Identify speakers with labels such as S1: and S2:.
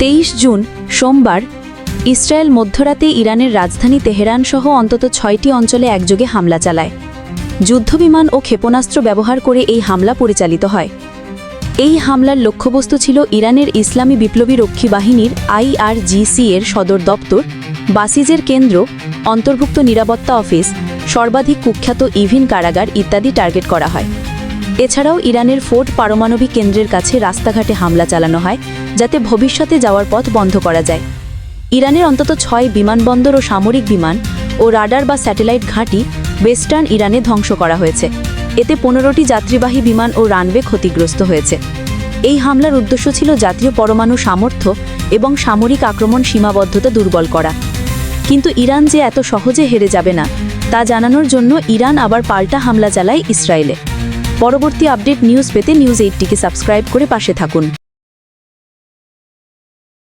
S1: তেইশ জুন, সোমবার, ইসরায়েল মধ্যরাতে ইরানের রাজধানী তেহরান সহ অন্তত ছয়টি অঞ্চলে একযোগে হামলা চালায়। যুদ্ধবিমান ও ক্ষেপণাস্ত্র ব্যবহার করে এই হামলা পরিচালিত হয়। এই হামলার লক্ষ্যবস্তু ছিল ইরানের ইসলামী বিপ্লবী রক্ষী বাহিনীর আইআরজিসি এর সদর দপ্তর, বাসিজের কেন্দ্র, অন্তর্ভুক্ত নিরাপত্তা অফিস, সর্বাধিক কুখ্যাত ইভিন কারাগার ইত্যাদি টার্গেট করা হয়। এছাড়াও ইরানের ফোর্ট পারমাণবিক কেন্দ্রের কাছে রাস্তাঘাটে হামলা চালানো হয়, যাতে ভবিষ্যতে যাওয়ার পথ বন্ধ করা যায়। ইরানের অন্তত ছয় বিমানবন্দর ও সামরিক বিমান ও রাডার বা স্যাটেলাইট ঘাঁটি ওয়েস্টার্ন ইরানে ধ্বংস করা হয়েছে। এতে পনেরোটি যাত্রীবাহী বিমান ও রানওয়ে ক্ষতিগ্রস্ত হয়েছে। এই হামলার উদ্দেশ্য ছিল জাতীয় পরমাণু সামর্থ্য এবং সামরিক আক্রমণ সীমাবদ্ধতা দুর্বল করা। কিন্তু ইরান যে এত সহজে হেরে যাবে না, তা জানানোর জন্য ইরান আবার পাল্টা হামলা চালায় ইসরায়েলে। পরবর্তী আপডেট নিউজ পেতে নিউজ এইটটিকে সাবস্ক্রাইব করে পাশে থাকুন।